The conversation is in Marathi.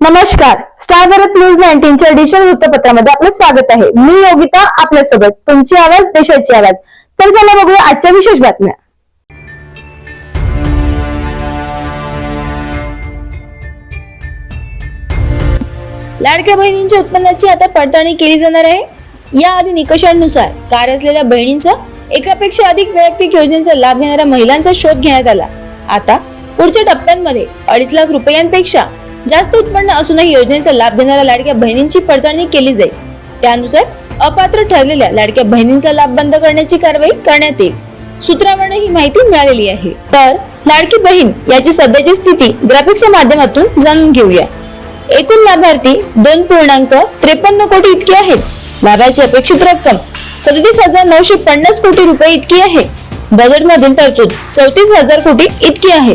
नमस्कार. स्टार भारत न्यूज नाईन्टीनच्या डिजिटल वृत्तपत्रामध्ये आपलं स्वागत आहे. मी योगिता आपल्यासोबत तुमची आवाज देशाची आवाज. तर चला बघूया आजच्या विशेष बातम्या. लाडक्या बहिणींच्या उत्पन्नाची आता पडताळणी केली जाणार आहे. याआधी निकषांनुसार कार्य असलेल्या बहिणींचा एकापेक्षा अधिक वैयक्तिक योजनेचा लाभ घेणाऱ्या महिलांचा शोध घेण्यात आला. आता पुढच्या टप्प्यांमध्ये अडीच लाख रुपयांपेक्षा जास्त उत्पन्न असूनही योजनेचा लाभ घेणाऱ्या लाडक्या बहिणींची पडताळणी केली जाईल. त्यानुसार अपात्र ठरलेल्या लाडक्या बहिणींचा लाभ बंद करण्याची कारवाई करण्यात येईल. सूत्रावरून ही माहिती मिळालेली आहे. तर लाडकी बहीण याची सध्याची स्थिती ग्राफिक्सच्या माध्यमातून जाणून घेऊया. एकूण लाभार्थी दोन पूर्णांक त्रेपन्न कोटी इतकी आहेत. लाभाची अपेक्षित रक्कम सदतीस हजार नऊशे पन्नास कोटी रुपये इतकी आहे. बजेटमधील तरतूद चौतीस हजार कोटी इतकी आहे.